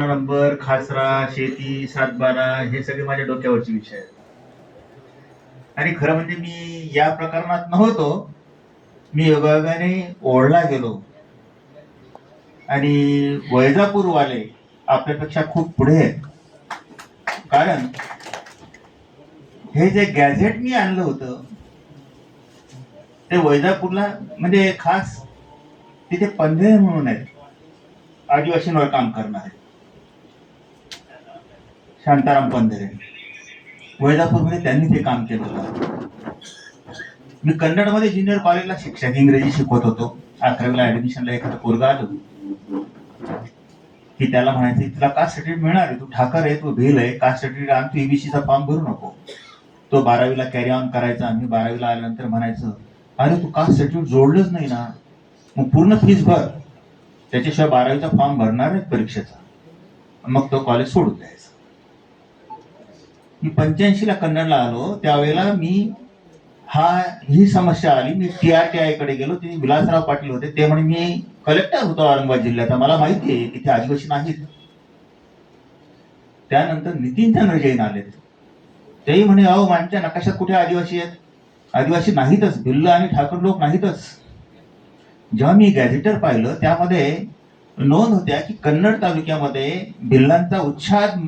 Number khasra शेती सातबारा हे सगळे माझ्या डोक्यावरचे विषय आहेत. आणि खरं म्हणजे मी या प्रकरणात नव्हतो. मी योगायोगाने ओढला गेलो. आणि वैजापूरवाले आपल्यापेक्षा खूप पुढे आहेत. कारण हे जे गॅझेट मी आणलं होतं ते वैजापूरला म्हणजे खास तिथे पंधरे म्हणून आहेत. आदिवासींवर काम करणार. आहेत शांताराम पंधरे. वैजापूरमध्ये त्यांनी ते काम केलं होतं. मी कन्नडमध्ये ज्युनियर कॉलेजला शिक्षक इंग्रजी शिकवत होतो. अकरावीला ऍडमिशनला एखादा पोरगा आलो की त्याला म्हणायचं तुला कास्ट सर्टिफिकेट मिळणार आहे. तू ठाकर आहे तू भेल आहे. कास्ट सर्टिफिकेट आण तू एबीसीचा फॉर्म भरू नको. तो बारावीला कॅरी ऑन करायचा आम्ही बारावीला आल्यानंतर म्हणायचं अरे तू कास्ट सर्टिफिकेट जोडलंच नाही ना. मग पूर्ण फीस भर. त्याच्याशिवाय बारावीचा फॉर्म भरणार आहे परीक्षेचा. मग तो कॉलेज सोडून द्यायचा. मी पंच्याऐंशीला कन्नडला आलो. त्यावेळेला मी हा ही समस्या आली. मी टी आर टी आयकडे गेलो. तिथे विलासराव पाटील होते. ते म्हणे मी कलेक्टर होतो औरंगाबाद जिल्ह्याचा. मला माहिती आहे तिथे आदिवासी नाहीत. त्यानंतर नितीन चंद्र जैन आले तेही म्हणे अहो आमच्या नकाशात कुठे आदिवासी आहेत? आदिवासी नाहीतच. भिल्ल आणि ठाकूर लोक नाहीतच. जेव्हा मी गॅझेटर पाहिलं त्यामध्ये नोंद होत्या की कन्नड तालुक्यामध्ये भिल्लांचा उच्छाद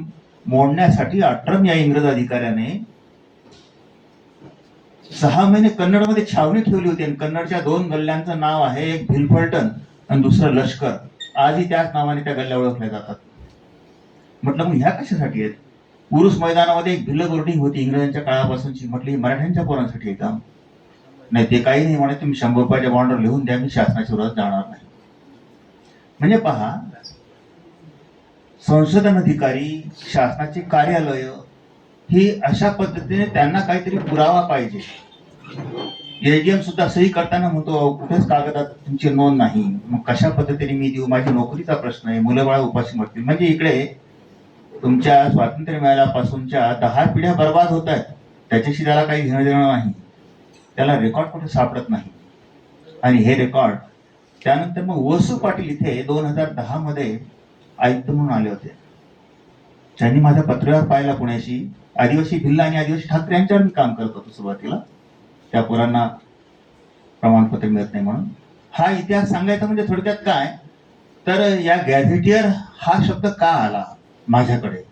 मोडण्यासाठी अट्रम या इंग्रज अधिकाऱ्याने सहा महिने कन्नडमध्ये छावणी ठेवली होती आणि कन्नडच्या दोन गल्ल्यांचं नाव आहे एक भिलफलटन आणि दुसरं लष्कर. आजही त्याच नावाने त्या गल्ल्या ओळखल्या जातात. म्हटलं मग ह्या कशासाठी आहेत? उरुस मैदानामध्ये एक भिल्ल बोर्डिंग होती. इंग्रजांच्या काळापासूनची म्हटली मराठ्यांच्या पोरांसाठी आहे का? नाही ते काही नाही म्हणे. तुम्ही शंभर रुपयाच्या बॉन्डवर लिहून द्या. मी शासनाच्या विरोधात जाणार नाही. म्हणजे पहा संशोधन अधिकारी शासनाचे कार्यालय ही अशा पद्धतीने त्यांना काहीतरी पुरावा पाहिजे. एजीएम सुद्धा सही करताना म्हणतो कुठेच कागदात तुमची नोंद नाही. मग कशा पद्धतीने मी देऊ? माझी नोकरीचा प्रश्न आहे. मुलंबाळ उपाशी मरतील. म्हणजे इकडे तुमच्या स्वातंत्र्य मिळाल्यापासूनच्या दहा पिढ्या बर्बाद होत आहेत. त्याच्याशी त्याला काही घेणं देणं नाही. त्याला रेकॉर्ड कुठे सापडत नाही. आणि हे रेकॉर्ड त्यानंतर मग वसू पाटील इथे दोन हजार दहामध्ये आयुक्त म्हणून आले होते. त्यांनी माझा पत्रव्यवहार पाहिला पुण्याशी आदिवासी भिल्ल आणि आदिवासी ठाकरे यांच्यावर मी काम करत होतो सुरुवातीला. त्या पोरांना प्रमाणपत्र मिळत नाही म्हणून. हा इतिहास सांगायचा म्हणजे थोडक्यात काय? तर या गॅझेटियर हा शब्द का आला माझ्याकडे?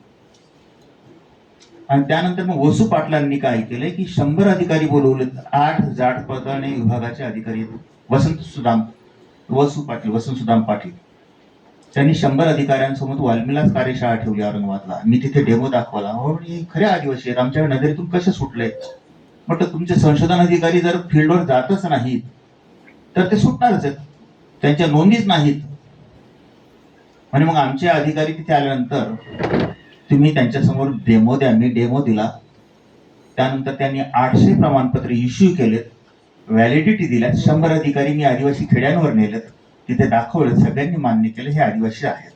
आणि त्यानंतर मग वसू पाटलांनी काय केलंय की शंभर अधिकारी बोलवले आठ जाट प्रकरणे विभागाचे अधिकारी वसंत सुदाम वसू पाटील वसंत सुदाम पाटील. त्यांनी शंभर अधिकाऱ्यांसोबत वाल्मिलाच कार्यशाळा ठेवली औरंगाबादला. मी तिथे डेमो दाखवला. हो हे खरे आदिवासी आहेत. आमच्या नजरेतून कसे सुटले? म्हटलं तुमचे संशोधन अधिकारी जर फील्डवर जातच नाहीत तर ते सुटणारच आहेत. त्यांच्या नोंदीच नाहीत. आणि मग आमचे अधिकारी तिथे आल्यानंतर तुम्ही त्यांच्यासमोर डेमो द्या. मी डेमो दिला. त्यानंतर त्यांनी आठशे प्रमाणपत्र इश्यू केलेत. व्हॅलिडिटी दिल्यात. शंभर अधिकारी मी आदिवासी खेड्यांवर नेलेत. तिथे दाखवलं सगळ्यांनी मान्य केलं हे आदिवासी आहेत.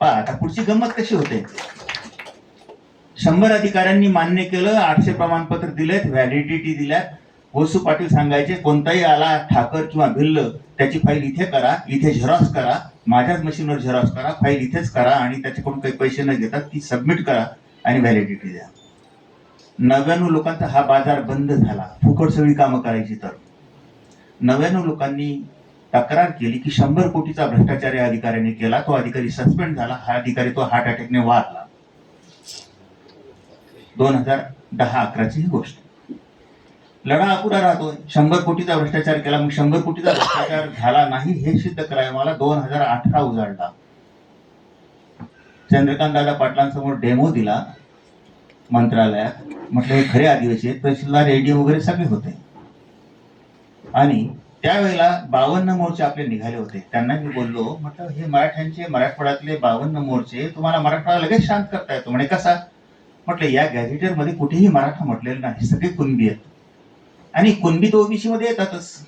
पहा आता पुढची गंमत कशी होते? शंभर अधिकाऱ्यांनी मान्य केलं आठशे प्रमाणपत्र दिलेत व्हॅलिडिटी दिल्यात. वसू पाटील सांगायचे कोणताही आला ठाकर किंवा भिल्ल त्याची फाईल इथे करा इथे झेरॉक्स करा माझ्याच मशीनवर झेरॉक्स करा फाईल इथेच करा आणि त्याच्याकडून काही पैसे न घेता ती सबमिट करा आणि व्हॅलिडिटी द्या. नव्याण्णव लोकांचा हा बाजार बंद झाला. फुकट सगळी कामं करायची तर. नव्याण्णव लोकांनी तक्रार केली की शंभर कोटीचा भ्रष्टाचार या अधिकाऱ्याने केला तो अधिकारी सस्पेंड झाला हा अधिकारी तो हार्ट अटॅकने वारला. दोन हजार दहा अकराची ही गोष्ट. लढा अपुरा राहतो शंभर कोटीचा भ्रष्टाचार केला मग शंभर कोटीचा भ्रष्टाचार झाला नाही हे सिद्ध करायला मला दोन हजार अठरा उजाडला. चंद्रकांत दादा पाटलांसमोर डेमो दिला मंत्रालयात. म्हटलं हे खरे आदिवासी आहेत तहसीलदार रेडिओ वगैरे सगळे होते. आणि त्यावेळेला बावन्न मोर्चे आपले निघाले होते. त्यांना मी बोललो म्हटलं हे मराठ्यांचे मराठवाड्यातले बावन्न मोर्चे तुम्हाला मराठवाडा लगेच शांत करता येतो. म्हणे कसा? म्हटलं या गॅझेटरमध्ये कुठेही मराठा म्हटलेलं नाही. सगळे कुणबी आहेत. आणि कुणबी तो ओबीसी मध्ये येतातच.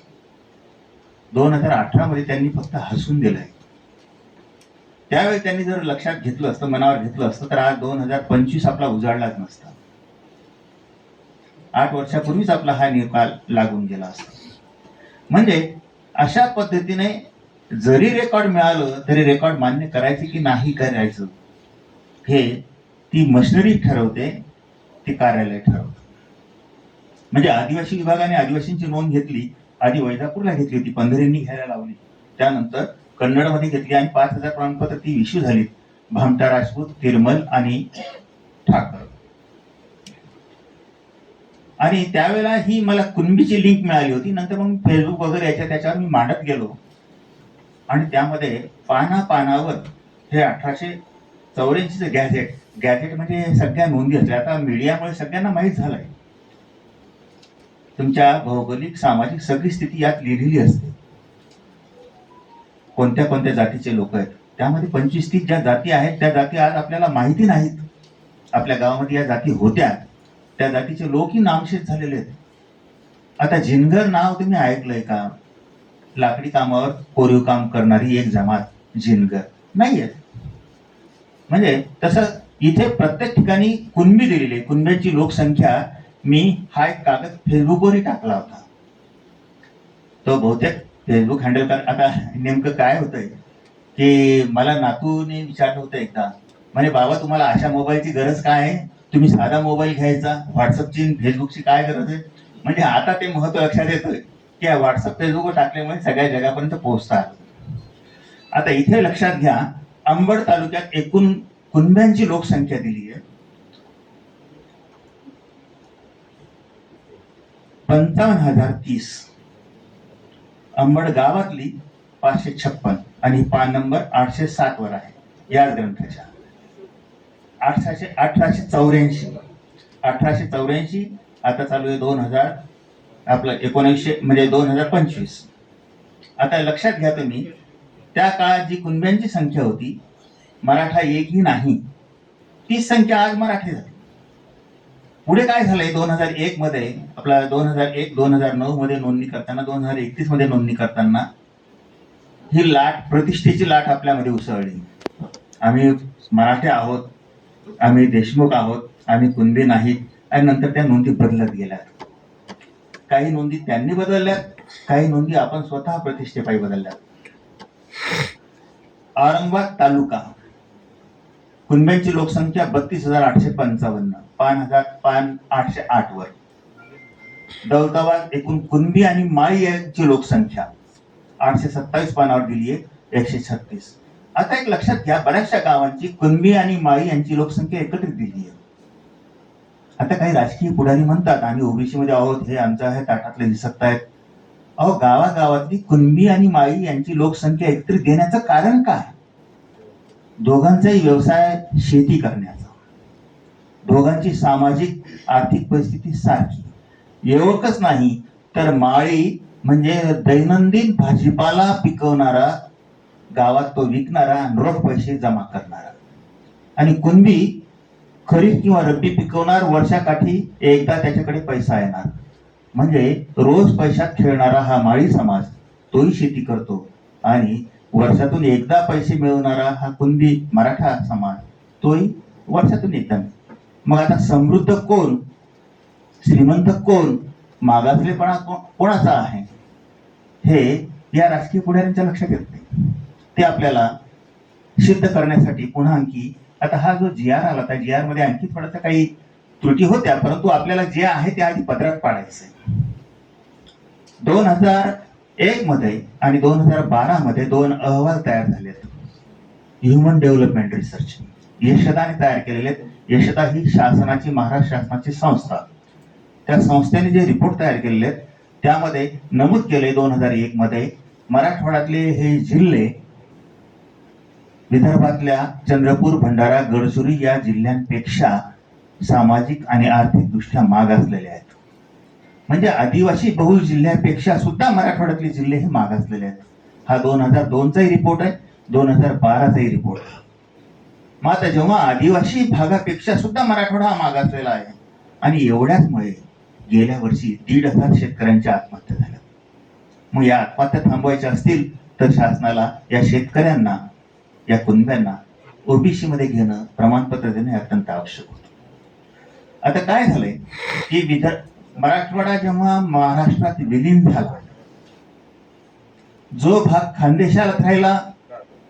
दोन हजार अठरा मध्ये त्यांनी फक्त हसून दिलंय. त्यावेळी त्यांनी जर लक्षात घेतलं असतं मनावर घेतलं असतं तर आज दोन हजार पंचवीस आपला उजाडलाच नसता. आठ वर्षापूर्वीच आपला हा निकाल लागून गेला असता. म्हणजे अशा पद्धतीने जरी रेकॉर्ड मिळालं तरी रेकॉर्ड मान्य करायचं की नाही करायचं हे ती मशिनरी ठरवते ती कार्यालय ठरवतं. म्हणजे आदिवासी विभागाने आदिवासींची नोंद घेतली आधी वैजापूरला घेतली होती पंधरींनी घ्यायला लावली. त्यानंतर कन्नडमध्ये घेतली आणि पाच हजार प्रमाणपत्र ती इश्यू झाली भामटा राजपूत तिरमल आणि ठाकर. आणि त्यावेळेला ही मला कुणबीची लिंक मिळाली होती. नंतर मग फेसबुक वगैरे याच्या त्याच्यावर मी मांडत गेलो. आणि त्यामध्ये पाना पानावर हे अठराशे चौऱ्याऐंशीचं गॅझेट गॅझेट म्हणजे सगळ्या नोंदी असल्या. आता मीडियामुळे सगळ्यांना माहीत झालंय. तुमच्या भौगोलिक सामाजिक सगळी स्थिती यात लिहिलेली असते. कोणत्या कोणत्या जातीचे लोक आहेत? त्यामध्ये पंचवीस तीस ज्या जाती आहेत त्या जाती आज आपल्याला माहिती नाहीत. आपल्या गावामध्ये या जाती होत्या. त्या जातीचे लोकही नामशेष झालेले आहेत. आता झिनगर नाव तुम्ही ऐकलंय का? लाकडी कामावर कोरीव काम करणारी एक जमात जिनगर नाहीये. म्हणजे तसं इथे प्रत्येक ठिकाणी कुणबी दिलेली आहे. कुणब्याची लोकसंख्या मी हा एक कागद फेसबुकवरही टाकला होता. तो बहुतेक फेसबुक हँडल कर आता नेमकं काय होतंय? की मला नातूने विचारलं होतं एकदा. म्हणजे बाबा तुम्हाला अशा मोबाईलची गरज काय आहे? तुम्ही साधा मोबाईल घ्यायचा व्हॉट्सअपची फेसबुकची काय गरज आहे? म्हणजे आता ते महत्त्व लक्षात येतोय की व्हॉट्सअप फेसबुकवर टाकल्यामुळे सगळ्या जगापर्यंत पोहोचतात. आता इथे लक्षात घ्या अंबड तालुक्यात एकूण कुणब्यांची लोकसंख्या दिली आहे पंचावन्न हजार तीस. अंबड गावातली पाचशे छप्पन आणि पान नंबर आठशे सात वर आहे. याच ग्रंथाच्या. अठराशे अठराशे चौऱ्याऐंशी. अठराशे चौऱ्याऐंशी आता चालू आहे दोन हजार आपलं एकोणीसशे म्हणजे दोन हजार पंचवीस. आता लक्षात घ्या तुम्ही त्या काळात जी कुणब्यांची संख्या होती मराठा एकही नाही. तीच संख्या आज मराठी झाली. पुढे काय झालंय? दोन हजार एक मध्ये आपला दोन हजार एक दोन हजार नऊ मध्ये नोंदणी करताना दोन हजार एकतीसमध्ये नोंदणी करताना ही लाट प्रतिष्ठेची लाट आपल्यामध्ये उसळली. आम्ही मराठे आहोत. आम्ही देशमुख आहोत आम्ही कुणबी नाहीत. आणि नंतर त्या नोंदी बदलत गेल्या. काही नोंदी त्यांनी बदलल्यात काही नोंदी आपण स्वतः प्रतिष्ठेपायी बदलल्यात औरंगाबाद तालुका. कुणब्यांची लोकसंख्या बत्तीस हजार आठशे पंचावन्न. पाच हजार पाच आठशे आठ वर. दौलताबाद एकूण कुणबी आणि माळी यांची लोकसंख्या आठशे सत्तावीस पानावर दिली आहे एकशे छत्तीस. आता एक लक्षात घ्या बऱ्याचशा गावांची कुणबी आणि माळी यांची लोकसंख्या एकत्रित दिली आहे. आता काही राजकीय पुढारी म्हणतात आम्ही ओबीसी मध्ये आहोत हे आमच्या आहे ताटातले दिसत आहेत. अहो गावागावातली कुणबी आणि माळी यांची लोकसंख्या एकत्रित देण्याचं कारण काय? दोघांचाही व्यवसाय शेती करण्याचा. दोघांची सामाजिक आर्थिक परिस्थिती सारखी. एवढंच नाही तर माळी म्हणजे दैनंदिन भाजीपाला पिकवणारा गावात तो विकणारा आणि रोख पैसे जमा करणारा. आणि कुणबी खरीप किंवा रब्बी पिकवणार वर्षाकाठी एकदा त्याच्याकडे पैसा येणार. म्हणजे रोज पैशात खेळणारा हा माळी समाज तोही शेती करतो. आणि वर्षातून एकदा पैसे मिळवणारा हा कुणबी मराठा समाज तोही वर्षातून एकदा. मग आता समृद्ध कोण? श्रीमंत कोण? मागासलेपणा को- कोणाचा आहे? हे या राजकीय पुढाऱ्यांच्या लक्षात येत नाही. ते आपल्याला सिद्ध करण्यासाठी पुन्हा आणखी आता हा जो जी आर आला त्या जी आरमध्ये आणखी थोडासा काही त्रुटी होत्या परंतु आपल्याला जे आहे ते आधी पत्रात पाडायचंय. दोन हजार एक मध्ये आणि दोन हजार बारा मध्ये दोन अहवाल तयार झालेत. ह्युमन डेव्हलपमेंट रिसर्च यशदाने तयार केलेले आहेत. यशदा ही शासनाची महाराष्ट्र शासनाची संस्था. त्या संस्थेने जे रिपोर्ट तयार केलेले आहेत त्यामध्ये नमूद केले दोन हजार एक मध्ये मराठवाड्यातले हे जिल्हे विदर्भातल्या चंद्रपूर भंडारा गडचिरोली या जिल्ह्यांपेक्षा सामाजिक आणि आर्थिक दृष्ट्या मागासलेले आहेत. म्हणजे आदिवासी बहुल जिल्ह्यापेक्षा सुद्धा मराठवाड्यातले जिल्हे हे मागासलेले आहेत. हा दोन हजार दोनचाही रिपोर्ट आहे दोन हजार बाराचाही रिपोर्ट आहे. मग आता जेव्हा आदिवासी भागापेक्षा सुद्धा मराठवाडा हा मागासलेला आहे आणि एवढ्याचमुळे गेल्या वर्षी दीड हजार शेतकऱ्यांच्या आत्महत्या झाल्या. मग या आत्महत्या थांबवायच्या असतील तर शासनाला या शेतकऱ्यांना या कुणब्यांना ओबीसी मध्ये घेणं प्रमाणपत्र देणं अत्यंत आवश्यक होतं. आता काय झालंय की विदर्भ मराठवाडा जेव्हा महाराष्ट्रात विलीन झाला जो भाग खानदेशात राहिला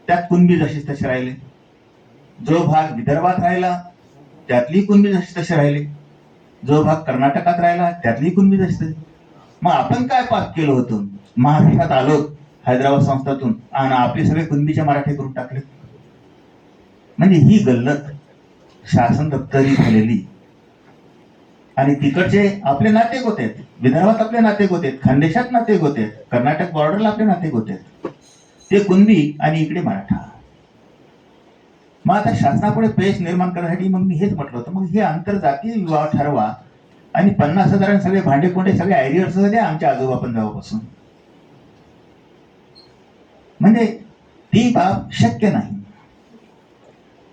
त्यात कुणबी जशीच तसे राहिले. जो भाग विदर्भात राहिला त्यातली कुणबी जशी तसे राहिले. जो भाग कर्नाटकात राहिला त्यातली कुणबी जशी मग आपण काय पाप केलं होतं? महाराष्ट्रात आलो हैदराबाद संस्थातून आणि आपले सगळे कुणबीच्या मराठी करून टाकले. म्हणजे ही गल्लत शासन दप्तरी झालेली. आणि तिकडचे आपले नातेक होते. विदर्भात आपले नातेक होते. खानदेशात नातेक होते. कर्नाटक बॉर्डरला आपले नातेक होते. ते कुणबी आणि इकडे मराठा. मग आता शासनापुढे पेश निर्माण करण्यासाठी मग मी हेच म्हटलं होतं. मग हे आंतरजातीय विवाह ठरवा आणि पन्नास हजारांनी सगळे भांडे कोंडे सगळे आयडियर्स द्या आमच्या आजोबा पण जावापासून म्हणजे ती बाब शक्य नाही.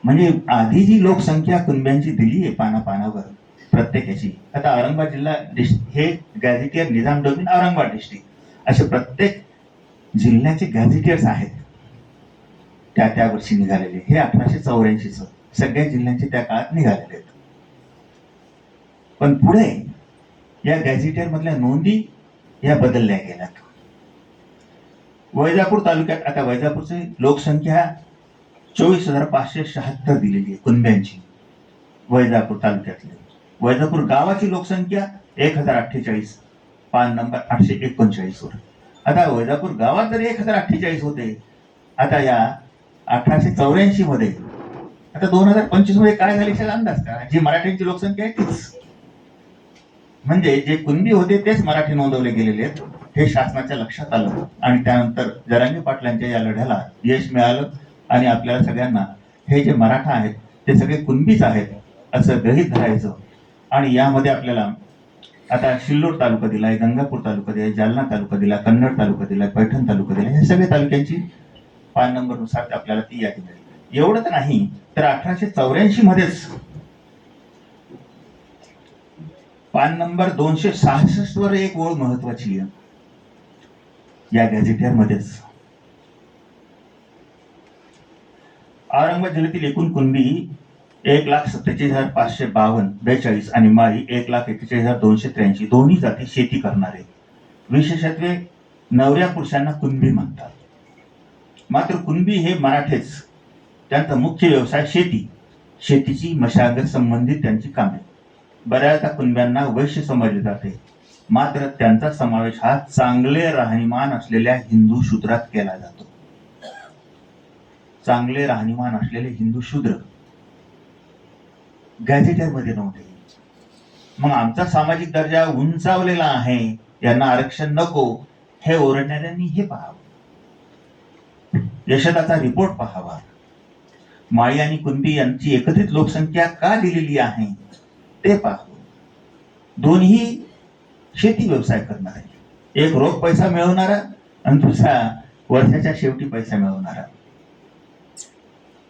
म्हणजे आधी जी लोकसंख्या कुणब्यांची दिली आहे पाना पानावर प्रत्येकाची आता औरंगाबाद जिल्हा डिस्ट हे गॅझेटियर निजाम डोबिन औरंगाबाद डिस्ट्रिक्ट. असे प्रत्येक जिल्ह्याचे गॅझेटियर्स आहेत. त्या त्या वर्षी निघालेले. हे अठराशे चौऱ्याऐंशीच. सगळ्या जिल्ह्यांचे त्या काळात निघालेले आहेत. पण पुढे या गॅझेटियर मधल्या नोंदी या बदलल्या गेल्या वैजापूर तालुक्यात आता वैजापूरची लोकसंख्या चोवीस हजार पाचशे शहात्तर दिलेली आहे कुणब्यांची. वैजापूर तालुक्यातली. वैजापूर गावाची लोकसंख्या एक हजार अठ्ठेचाळीस पान नंबर आठशे एकोणचाळीसवर आता वैजापूर गावात जर एक हजार अठ्ठेचाळीस होते आता या अठराशे चौऱ्याऐंशी मध्ये आता दोन हजार पंचवीसमध्ये काय झाले अंदाज का जी मराठ्यांची लोकसंख्या आहे तीच. म्हणजे जे कुणबी होते तेच मराठी नोंदवले गेलेले आहेत हे शासनाच्या लक्षात आलं. आणि त्यानंतर जरांगी पाटलांच्या या लढ्याला यश मिळालं आणि आपल्याला सगळ्यांना हे जे मराठा आहेत ते सगळे कुणबीच आहेत असं गृहीत धरायचं. आणि यामध्ये आपल्याला आता शिल्लोड तालुका दिलाय गंगापूर तालुका दिलाय जालना तालुका दिला कन्नड तालुका दिलाय पैठण तालुका दिला हे सगळे तालुक्यांची पान नंबरनुसार आपल्याला ती यादी मिळेल. एवढंच नाही तर अठराशे चौऱ्याऐंशी मध्येच पान नंबर दोनशे सहासष्ट वर एक ओळ महत्वाची आहे. या गॅझेटियर मध्येच औरंगाबाद जिल्ह्यातील एकूण कुणबी एक लाख सत्तेचाळीस हजार पाचशे बावन्न बेचाळीस आणि माळी एक लाख एक्केचाळीस हजार दोनशे त्र्याऐंशी. दोन्ही जाती शेती करणारे. विशेषत्वे नवऱ्या पुरुषांना कुणबी म्हणतात. मात्र कुणबी हे मराठेच. त्यांचा मुख्य व्यवसाय शेती. शेतीची मशागत संबंधित त्यांची कामे. बऱ्याचदा कुणब्यांना वैश्य समजले जाते. मात्र त्यांचा समावेश हा चांगले राहणीमान असलेल्या हिंदू शूद्रात केला जातो. चांगले राहणीमान असलेले हिंदू शूद्र गॅझेटरमध्ये नव्हते. मग आमचा सामाजिक दर्जा उंचावलेला आहे यांना आरक्षण नको हे ओरडणाऱ्यांनी हे पाहावं. यशदाचा रिपोर्ट पाहावा. माळी आणि कुंदी यांची एकत्रित लोकसंख्या का दिलेली आहे? ते पाहतो दोन्ही शेती व्यवसाय करणारे. एक रोख पैसा मिळवणारा आणि दुसरा वर्षाच्या शेवटी पैसा मिळवणारा.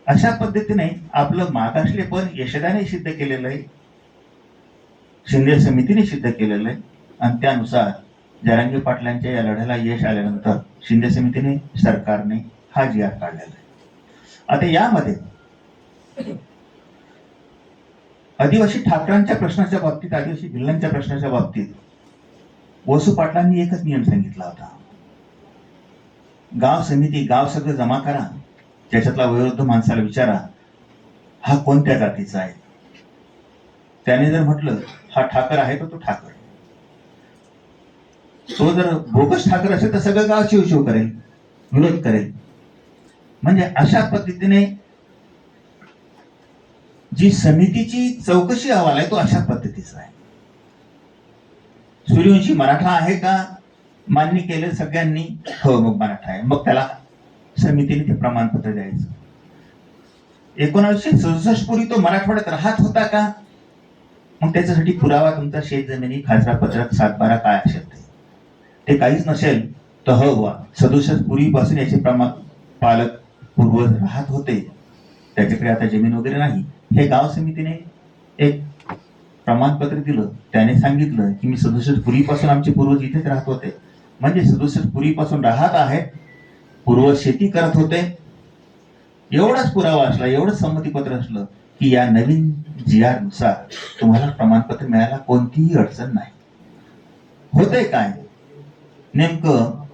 अशा पद्धतीने आपलं मागासले पण यशदाने सिद्ध केलेलं आहे. शिंदे समितीने सिद्ध केलेलं आहे. आणि त्यानुसार जरांगी पाटलांच्या या लढ्याला यश आल्यानंतर शिंदे समितीने सरकारने हा जी आर काढलेला आहे. आता यामध्ये आदिवासी ठाकरांच्या प्रश्नाच्या बाबतीत आदिवासी भिल्लांच्या प्रश्नाच्या बाबतीत वसू पाटलांनी एकच नियम सांगितला होता. गाव समिती गाव सगळं जमा करा. त्याच्यातला वयोवृद्ध माणसाला विचारा हा कोणत्या जातीचा आहे? त्याने जर म्हटलं हा ठाकर आहे तर तो ठाकर. तो जर बोगस ठाकर असेल तर सगळं गाव शिव शिव करेल विरोध करेल. म्हणजे अशा पद्धतीने जी समितीची चौकशी अहवाल आहे तो अशा पद्धतीचा आहे. सूर्यवंशी मराठा आहे का? मान्य केलं सगळ्यांनी? हो मग मराठा आहे. मग त्याला समितीने ते प्रमाणपत्र द्यायचं. एकोणावीसशे सदुसष्ट पूर्वी तो मराठवाड्यात राहत होता का? मग त्याच्यासाठी पुरावा तुमचा शेत जमिनी खासरा पत्रक सातबारा काय असेल ते. काहीच नसेल तर हो वा सदुसष्ट पूर्वीपासून याचे प्रमाण पालक पूर्वज राहत होते. त्याच्याकडे आता जमीन वगैरे नाही. हे गाव समितीने एक प्रमाणपत्र दिलं. त्याने सांगितलं की मी सदुसष्ट पूर्वीपासून आमचे पूर्वज इथेच राहत होते. म्हणजे सदुसष्ट पूर्वीपासून राहत आहेत पूर्वज शेती करत होते. एवढाच पुरावा असला एवढंच संमतीपत्र असलं की या नवीन जी आरनुसार तुम्हाला प्रमाणपत्र मिळायला कोणतीही अडचण नाही. होतंय काय? नेमकं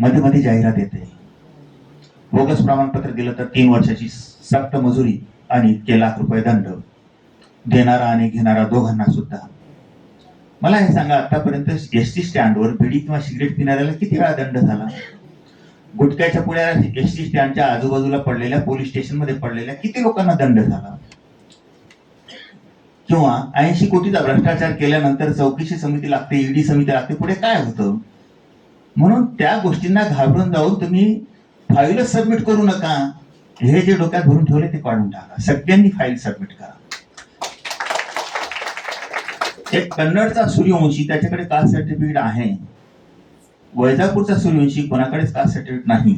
मध्ये मध्ये जाहिरात येते. बोगस प्रमाणपत्र दिलं तर तीन वर्षाची सक्त मजुरी. आणि इतके लाख रुपये दंड देणारा आणि घेणारा दोघांना सुद्धा. मला हे सांगा आतापर्यंत एस टी स्टँडवर बिडी किंवा सिगरेट पिणाऱ्याला किती वेळा दंड झाला? गुटख्याच्या पुण्याला एस टी स्टँडच्या आजूबाजूला पडलेल्या पोलीस स्टेशनमध्ये पडलेल्या किती लोकांना दंड झाला? किंवा ऐंशी कोटीचा भ्रष्टाचार केल्यानंतर चौकशी समिती लागते ईडी समिती लागते पुढे काय होतं? म्हणून त्या गोष्टींना घाबरून जाऊन तुम्ही फाईलच सबमिट करू नका. हे जे डोक्यात भरून ठेवले ते काढून टाका. सगळ्यांनी फाईल सबमिट करा. एक कन्नडचा सूर्यवंशी त्याच्याकडे कास्ट सर्टिफिकेट आहे. वैजापूरचा सूर्यवंशी कोणाकडेच कास्ट सर्टिफिकेट नाही.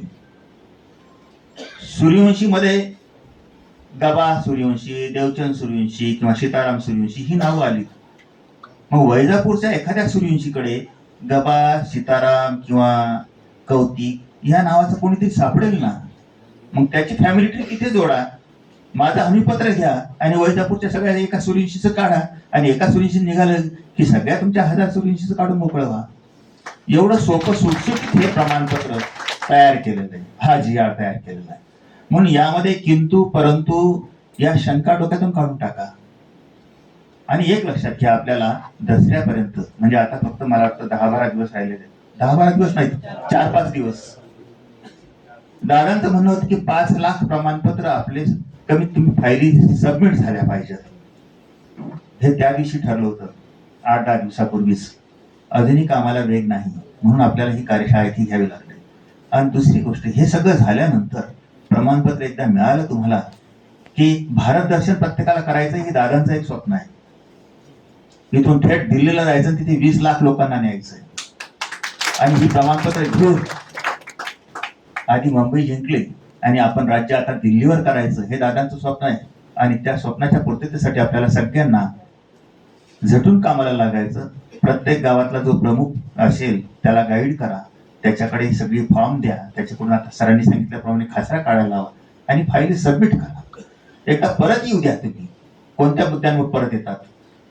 सूर्यवंशी मध्ये गबा सूर्यवंशी देवचंद सूर्यवंशी किंवा सीताराम सूर्यवंशी ही नावं आली मग वैजापूरच्या एखाद्या सूर्यवंशीकडे गबा सीताराम किंवा कौतिक या नावाचं कोणीतरी सापडेल ना? मग त्याची फॅमिली ट्री तिथे जोडा? माझं हमीपत्र घ्या आणि वैजापूरच्या सगळ्या एका सूर्यवंशीचं काढा आणि एका सुरींशी निघालं की सगळ्या तुमच्या हजार सूर्यवंशीचं काढून मोकळं व्हा. एवढं सोपं सुटसुट हे प्रमाणपत्र तयार केलेलं आहे. हा जी आर तयार केलेला आहे. म्हणून यामध्ये किंतु परंतु या शंका डोक्यातून काढून टाका. आणि एक लक्षात घ्या आपल्याला दसऱ्यापर्यंत म्हणजे आता फक्त मला वाटतं दहा बारा दिवस राहिलेले दहा बारा दिवस नाहीत चार पाच दिवस. दादांचं म्हणणं होतं की पाच लाख प्रमाणपत्र आपले कमीत कमी फायली सबमिट झाल्या पाहिजेत. हे त्या दिवशी ठरलं होतं. आठ दहा दिवसापूर्वीच. अजूनही कामाला वेग नाही. म्हणून आपल्याला ही कार्यशाळा इथे घ्यावी लागते. आणि दुसरी गोष्ट हे सगळं झाल्यानंतर प्रमाणपत्र एकदा मिळालं तुम्हाला की भारत दर्शन प्रत्येकाला करायचं हे दादांचं एक स्वप्न आहे. इथून थेट दिल्लीला जायचं तिथे वीस लाख लोकांना न्यायचं आहे. आणि ही प्रमाणपत्र घेऊन आधी मुंबई जिंकली आणि आपण राज्य आता दिल्लीवर करायचं हे दादांचं स्वप्न आहे. आणि त्या स्वप्नाच्या पूर्ततेसाठी आपल्याला सगळ्यांना झटून कामाला लागायचं. प्रत्येक गावातला जो प्रमुख असेल त्याला गाईड करा. त्याच्याकडे सगळी फॉर्म द्या. त्याच्याकडून आता सरांनी सांगितल्याप्रमाणे खासरा काढायला लावा. आणि फाईल सबमिट करा. एकदा परत येऊ द्या तुम्ही. कोणत्या मुद्द्यांवर परत येतात?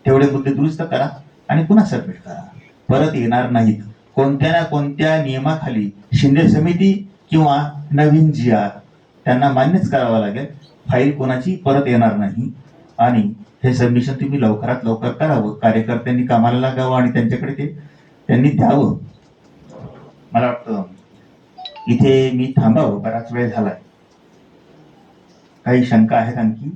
तेवढे मुद्दे दुरुस्त करा आणि पुन्हा सबमिट करा. परत येणार नाहीत. कोणत्या ना कोणत्या नियमाखाली शिंदे समिती किंवा नवीन जी आर त्यांना मान्यच करावं लागेल. फाईल कोणाची? परत येणार नाही. आणि हे सबमिशन तुम्ही लवकरात लवकर करावं कार्यकर्त्यांनी कामाला लागावं आणि त्यांच्याकडे ते त्यांनी द्यावं. मला वाटतं इथे मी थांबावं. बराच वेळ झालाय. काही शंका आहेत आणखी?